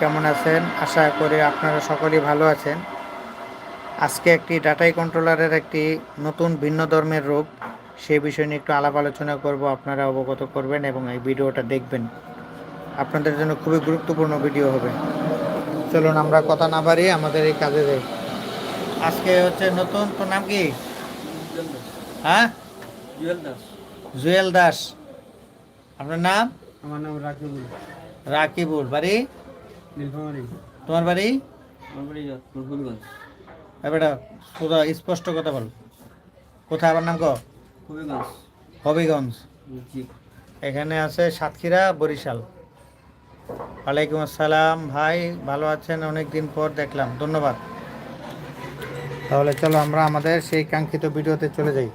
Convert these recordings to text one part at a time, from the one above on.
কেমন আছেন? আশা করি আপনারা সকলেই ভালো আছেন। আজকে একটি ডাটাই কন্ট্রোলারের একটি নতুন ভিন্ন ধর্মের রোগ সে বিষয় নিয়ে একটু আলাপ আলোচনা করব আপনারা অবগত করবেন এবং এই ভিডিওটা দেখবেন। আপনাদের জন্য খুবই গুরুত্বপূর্ণ ভিডিও হবে। চলুন আমরা কথা না বাড়িয়ে আমাদের এই কাজে যাই। আজকে হচ্ছে নতুন তোর নাম কি? হ্যাঁ? জুয়েল দাস। জুয়েল দাস। আপনার নাম? আমার নাম রাকিবুল। রাকিবুল। বাড়ি? তোমার বাড়ি? এবারটা পুরো স্পষ্ট কথা বল। কোথায় আবার নাম কো? হবিগঞ্জ। হবিগঞ্জ। এখানে আছে সাতক্ষীরা বরিশাল। ওয়ালাইকুম আসসালাম। ভাই ভালো আছেন? অনেক দিন পর দেখলাম। ধন্যবাদ। তাহলে চলো আমরা আমাদের সেই কাঙ্ক্ষিত ভিডিওতে চলে যাই।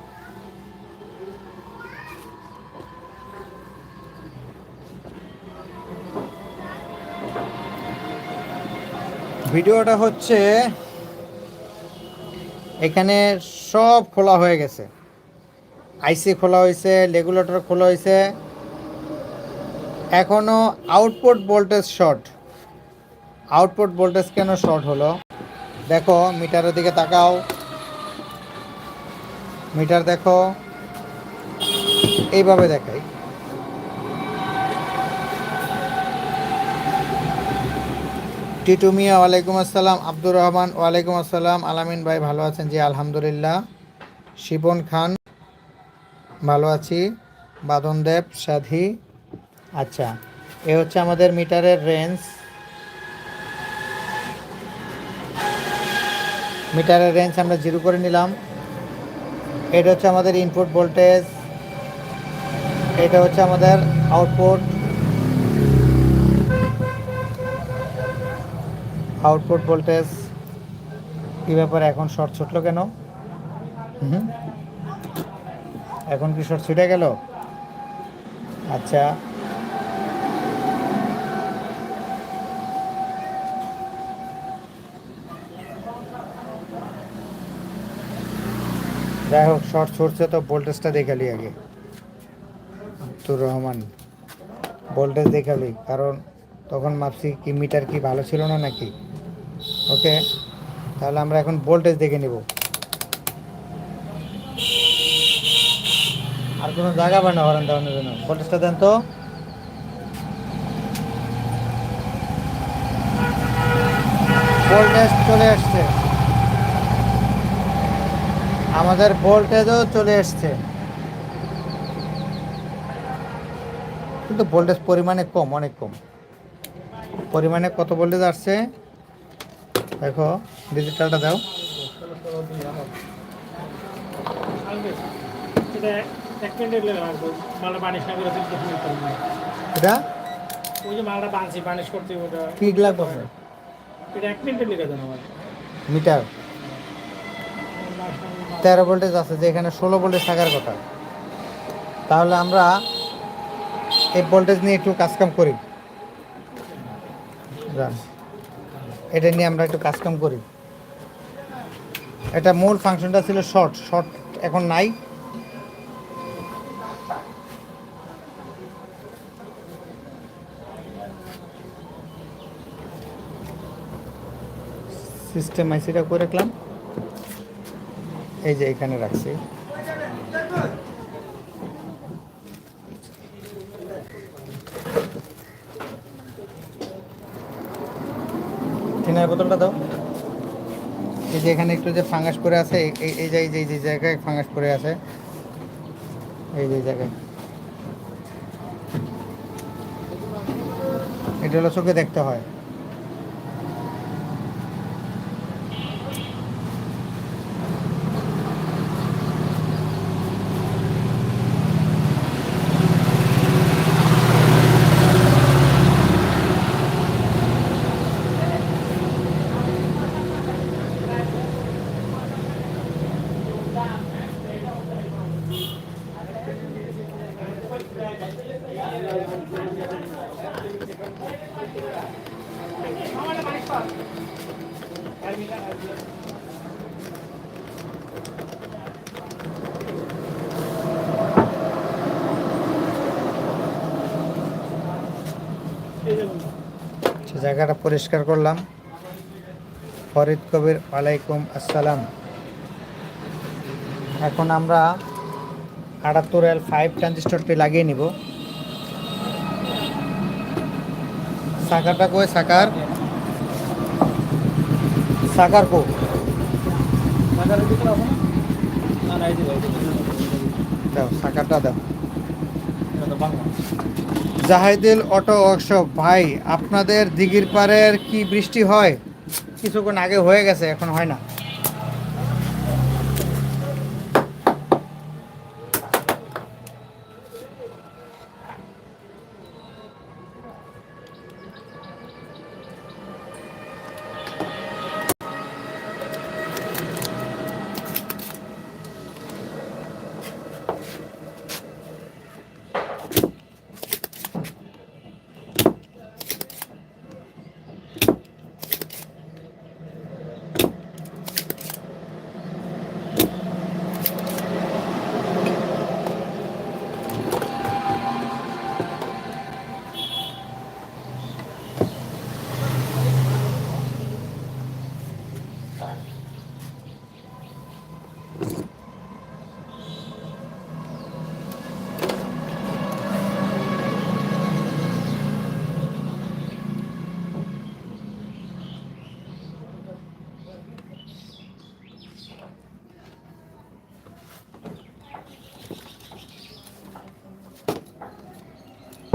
ভিডিওটা হচ্ছে এখানে সব খোলা হয়ে গেছে। আইসি খোলা হয়েছে রেগুলেটর খোলা হয়েছে এখনও output voltage short. Output voltage কেন শর্ট হলো? দেখো, মিটারের দিকে তাকাও। মিটার দেখো। এইভাবে দেখাই। টিটু মিয়া ওয়ালাইকুম আসসালাম। আব্দুর রহমান, ওয়ালাইকুম আসসালাম। আলামিন ভাই, ভালো আছেন? জি, আলহামদুলিল্লাহ। শিবন খান, ভালো আছি। বাদন দেব, সাধি। আচ্ছা এ হচ্ছে আমাদের মিটারের রেঞ্জ। মিটারের রেঞ্জ আমরা জিরো করে নিলাম। এটা হচ্ছে আমাদের ইনপুট ভোল্টেজ এটা হচ্ছে আমাদের আউটপুট আউটপুট ভোল্টেজ কী ব্যাপার? এখন শর্ট ছুটলো কেন? হুম। এখন কি শর্ট ছুটে গেল? আচ্ছা। যাই হোক, শর্ট ছুটছে তো ভোল্টেজটা দেখালি আগে। আব্দুর রহমান, ভোল্টেজ দেখালি, কারণ তখন মাপছি কি, মিটার কি ভালো ছিল না নাকি? ওকে? তাহলে আমরা এখন ভোল্টেজ দেখে নেব। আর কোনো জায়গা পায় না হরেন দেওয়ানোর জন্য। ভোল্টেজটা দেন তো। ভোল্টেজ চলে আসছে। আমাদের ভোল্টেজও চলে এসছে কিন্তু ভোল্টেজ পরিমাণে কম, অনেক কম। পরিমাণে কত ভোল্টেজ আসছে? দেখো ডিজিটালটা দাও। এটা মালটা বানিশ ওই যে মালটা বানছি করতে ওটা। কি লাগবে এটা এক মিনিটের লেগে দেন আমার। মিটার। তেরো ভোল্টেজ আছে যে এখানে ষোলো ভোল্টেজ থাকার কথা। তাহলে আমরা এই ভোল্টেজ নিয়ে একটু কাজকাম করি। যান। এটা নিয়ে আমরা একটু কাজকাম করি। এটা মূল ফাংশনটা ছিল শর্ট শর্ট এখন নাই। সিস্টেম আইসিটা করে রাখলাম। এই যে এখানে রাখছি। টিনের বোতলটা দাও। এই যে এখানে একটু যে ফাঙ্গাস করে আছে, এই- এই যে এই যে জায়গায় ফাঙ্গাস করে আছে। এই যে জায়গায়। এটা হলো চোখে দেখতে হয়। জায়গাটা পরিষ্কার করলাম। ফরিদ কবির ওয়ালাইকুম আসসালাম। এখন আমরা আটাত্তর এল ফাইভ ট্রানজিস্টরটি লাগিয়ে নিব। সাকারটা কই? সাকার? সাকার কো? দাও, সাকারটা দাও। জাহিদুল অটো ওয়ার্কশপ, ভাই, আপনাদের দিঘির পাড়ের কি বৃষ্টি হয়? কিছুক্ষণ আগে হয়ে গেছে, এখন হয় না।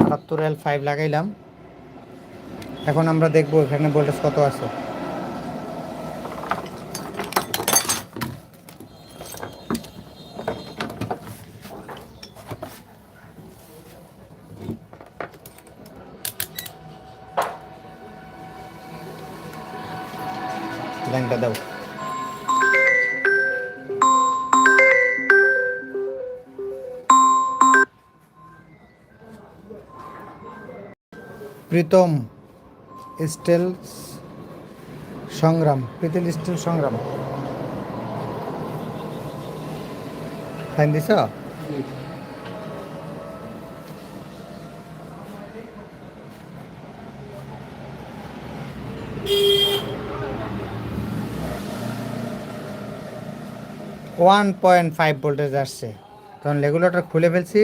আটাত্তর এল ফাইভ লাগাইলাম। এখন আমরা দেখব এখানে ভোল্টেজ কত আছে। Pritam steel Sangram Pritam steel Sangram. Fine দিছ? ওয়ান পয়েন্ট ফাইভ ভোল্টেজ আসছে। তখন রেগুলেটর খুলে ফেলছি।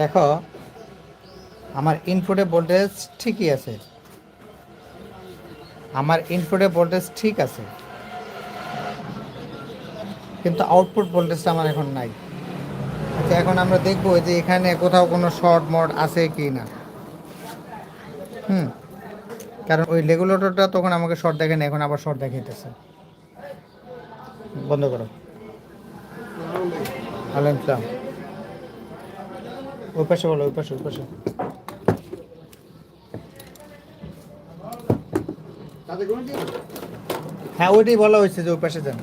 দেখো আমার ইনপুটে ভোল্টেজ ঠিকই আছে। আমার ইনপুটে ভোল্টেজ ঠিক আছে। কিন্তু আউটপুট ভোল্টেজটা আমার এখন নাই। আচ্ছা এখন আমরা দেখব যে এখানে কোথাও কোনো শর্ট মড আছে কি না। হুম, কারণ ওই রেগুলেটরটা তখন আমাকে শর্ট দেখে না এখন আবার শর্ট দেখাইতেছে। বন্ধ করো। সালাম ওই পাশে বলো, ওই পাশে ওই পাশে। হ্যাঁ ওইটাই বলা হয়েছে যে ওই পাশে যান।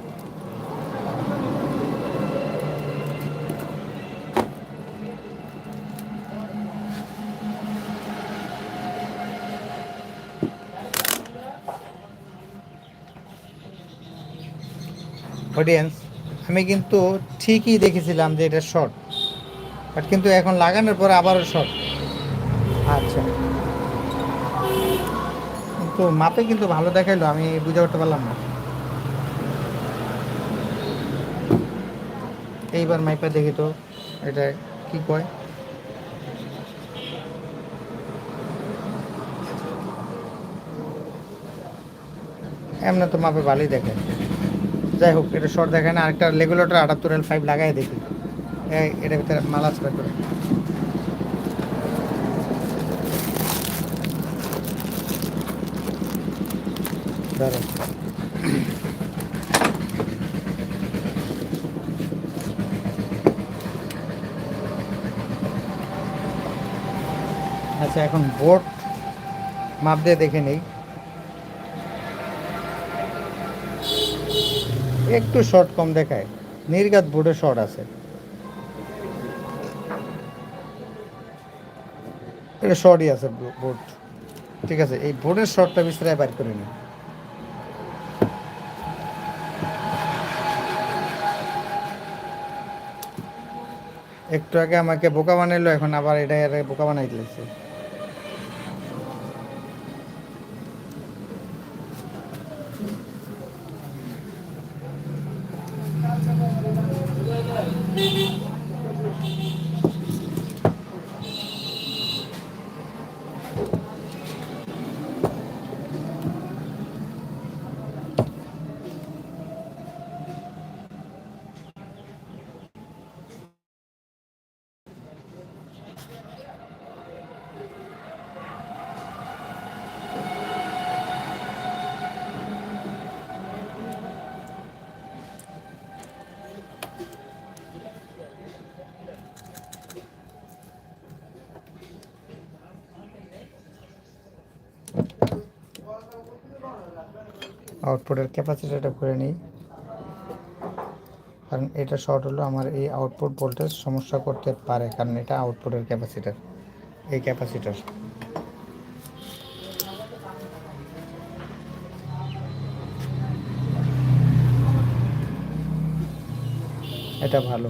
অডিয়েন্স আমি কিন্তু ঠিকই দেখেছিলাম যে এটা শর্ট বাট কিন্তু এখন লাগানোর পরে আবারও শর্ট আচ্ছা। কিন্তু মাপে কিন্তু ভালো দেখাইলো, আমি বুঝে উঠতে পারলাম না। এইবার মাইপা দেখি তো, এটা কি কয়? এমনি তো মাপে ভালোই দেখে। যাই হোক, এটা শর্ট দেখায় না, আরেকটা রেগুলেটর আটাত্তর এল ফাইভ লাগাই দেখি। এটার ভিতরে মালা স্প্রে করে। ধরো আচ্ছা এখন বোর্ড মাপ দিয়ে দেখে নেই। একটু শর্ট কম দেখায়। নির্গাত বোর্ডে শর্ট আছে। এটা শর্টই আছে বোর্ড। ঠিক আছে, এই বোর্ডের শর্টটা বিস্তারে বার করে নিই। একটু আগে আমাকে বোকা বানাইলো এখন আবার এটা বোকা বানাই দিয়েছে আউটপুটের ক্যাপাসিটিটা করে নিই। কারণ এটা শর্ট হলো আমার এই আউটপুট ভোল্টেজ সমস্যা করতে পারে, কারণ এটা আউটপুটের ক্যাপাসিটার, এই ক্যাপাসিটার। এটা ভালো।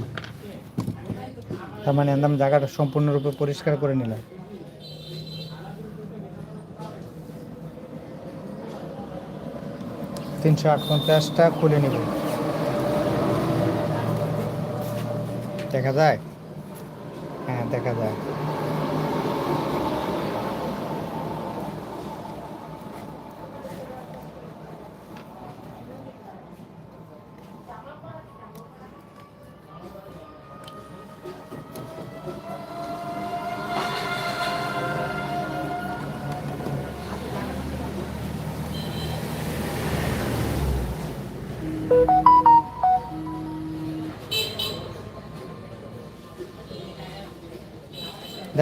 তার মানে একদম জায়গাটা সম্পূর্ণরূপে পরিষ্কার করে নিলাম। তিনশো আট পঞ্চাশটা খুলে নেব। দেখা যায়? হ্যাঁ দেখা যায়।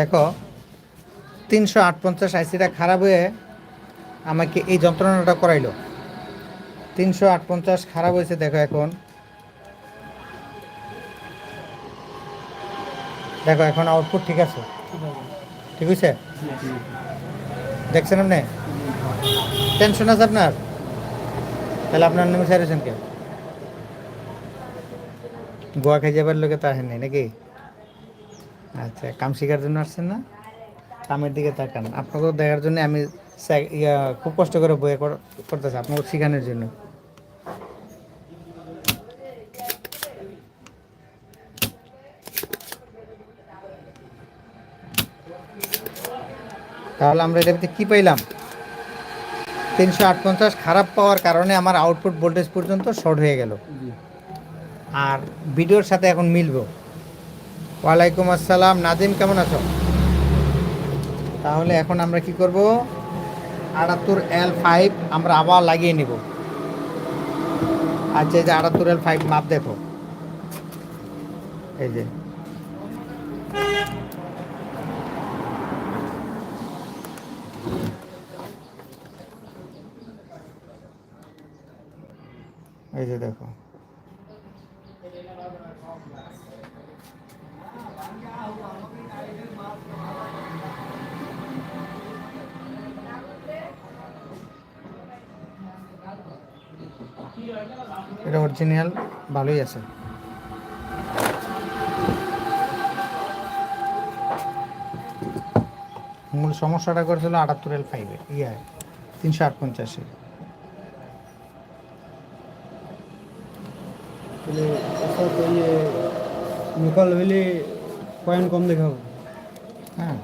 দেখো, তিনশো আট পঞ্চাশ আইসিটা খারাপ হয়ে আমাকে এই যন্ত্রণাটা করাইলো। তিনশো আট পঞ্চাশ খারাপ হয়েছে দেখো এখন। দেখো এখন আউটপুট ঠিক আছে? ঠিক হয়েছে দেখছেন আপনি? টেনশন আছে আপনার? তাহলে আপনার নামে সারিয়েছেন কে? গোয়া খাই যাবার লোকে তো আসেন নাই নাকি? আচ্ছা কাম শেখার জন্য আসছেন না? কামের দিকে তাকান। আপনাকেও দেখার জন্য আমি ইয়া খুব কষ্ট করে বইয়ে কর- করতেছি আপনাকে শেখানোর জন্য। তাহলে আমরা ভিতরে কী পাইলাম? তিনশো আটপঞ্চাশ খারাপ পাওয়ার কারণে আমার আউটপুট ভোল্টেজ পর্যন্ত শর্ট হয়ে গেল। আর ভিডিওর সাথে এখন মিলবো। ওয়ালাইকুম আসসালাম। নাজিম কেমন আছো? তাহলে এখন আমরা কি করব? আটাত্তর এল ফাইভ আমরা আবার লাগিয়ে নিব। আচ্ছা এই যে আটাত্তর এল ফাইভ মাপ দেখো। এই যে। এই যে দেখো। এটা অরিজিনাল ভালোই আছে। মূল সমস্যাটা করেছিল আটাত্তর এল ফাইভে ইয়ে তিনশো আট পঞ্চাশে লোকাল হলে পয়েন্ট কম দেখাবো। হ্যাঁ।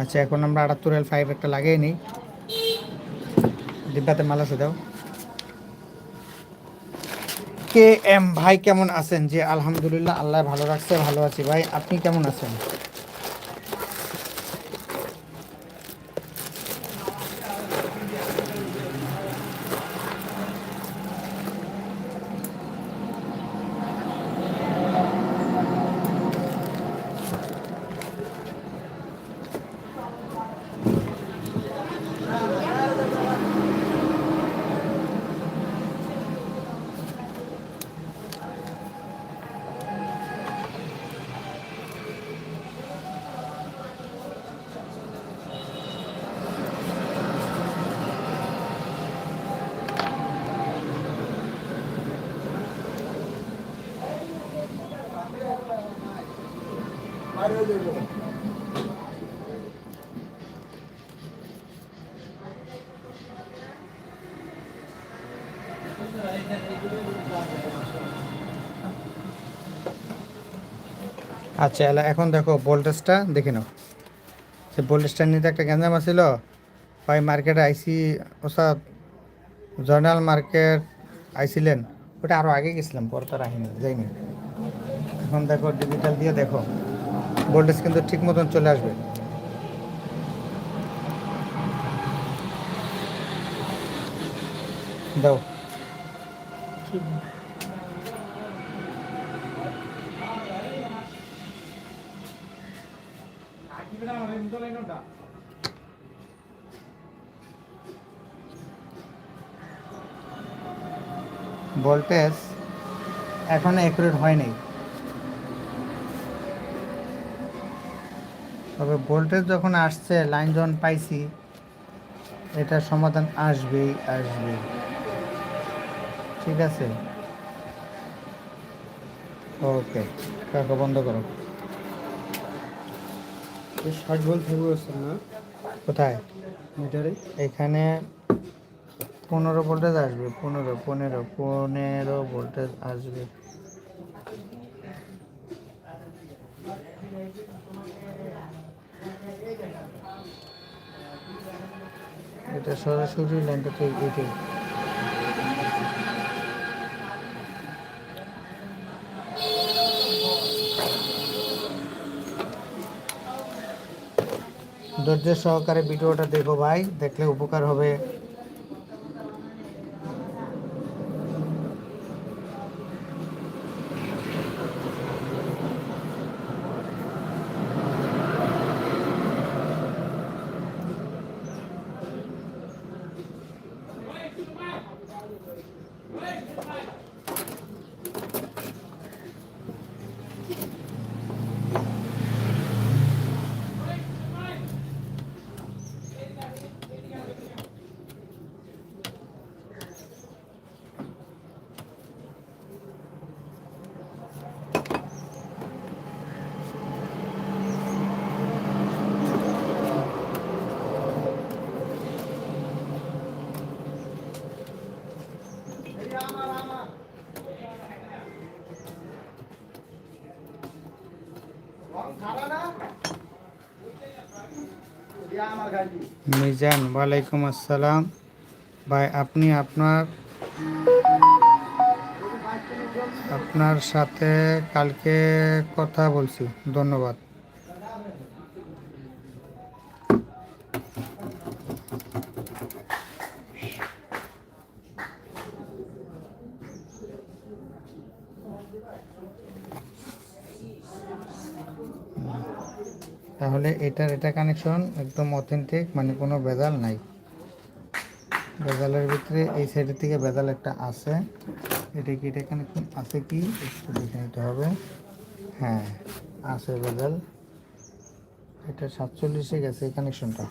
আচ্ছা এখন আমরা আটাত্তর এল ফাইভ একটা লাগিয়ে নিই। ডিব্বাতে মাল আছে, দাও। কে এম, ভাই কেমন আছেন? যে আলহামদুলিল্লাহ, আল্লাহ ভালো রাখছে, ভালো আছি। ভাই, আপনি কেমন আছেন? আচ্ছা এলা এখন দেখো ভোল্টেজটা দেখে নাও। সে ভোল্টেজটা নিতে একটা গ্যাঞ্জাম আছিল। ভাই মার্কেটে আইসি, ওসা জার্নাল মার্কেট আইছিলেন। ওটা আরও আগে গেছিলাম, পর তার আহিনি যাইনি। এখন দেখো ডিজিটাল দিয়ে দেখো। ভোল্টেজ কিন্তু ঠিক মতন চলে আসবে। দাও। ভোল্টেজ এখনও অ্যাকুরেট হয়নি। তবে ভোল্টেজ যখন আসছে লাইন যখন পাইছি এটার সমাধান আসবেই আসবে ঠিক আছে? ওকে কাকা বন্ধ করো? ষাট ভোল্ট থাকবে না? কোথায়? মিটারে। এখানে পনেরো ভোল্টেজ আসবে পনেরো পনেরো পনেরো ভোল্টেজ আসবে। এটা সরাসরি লাইনটা তো এইটাই ধৈর্য সহকারে ভিডিওটা দেখো ভাই দেখলে উপকার হবে। মিজান ওয়ালাইকুম আসসালাম। ভাই আপনি আপনার আপনার সাথে কালকে কথা বলছি। ধন্যবাদ। তাহলে এটার এটা কানেকশন একদম অথেন্টিক মানে কোনো বেজাল নাই। বেজালের ভিতরে এই সাইডের থেকে বেদাল একটা আছে। এটা কি, এটা কানেকশন আছে কি? একটু দেখে নিতে হবে। হ্যাঁ আছে বেজাল এটা সাতচল্লিশে গেছে এই কানেকশনটা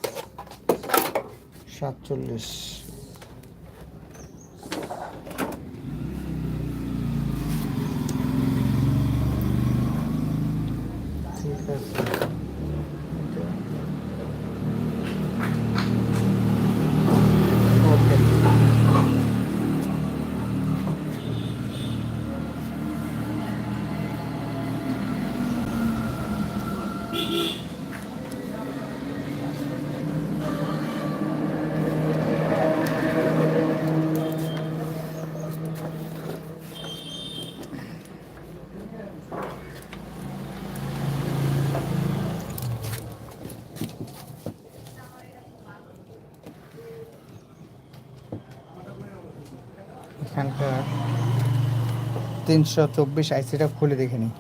সাতচল্লিশ ঠিক আছে এটা ওকে এখানকার তিনশো চব্বিশ আইসিটা খুলে দেখে নিই।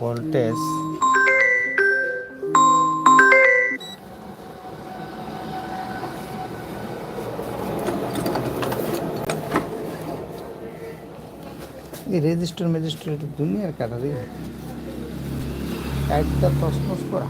ভোল্টেজ। এই রেজিস্টার ম্যাজিস্টার এটা দুনিয়ার কাটা দিয়ে একটা তসমস করা।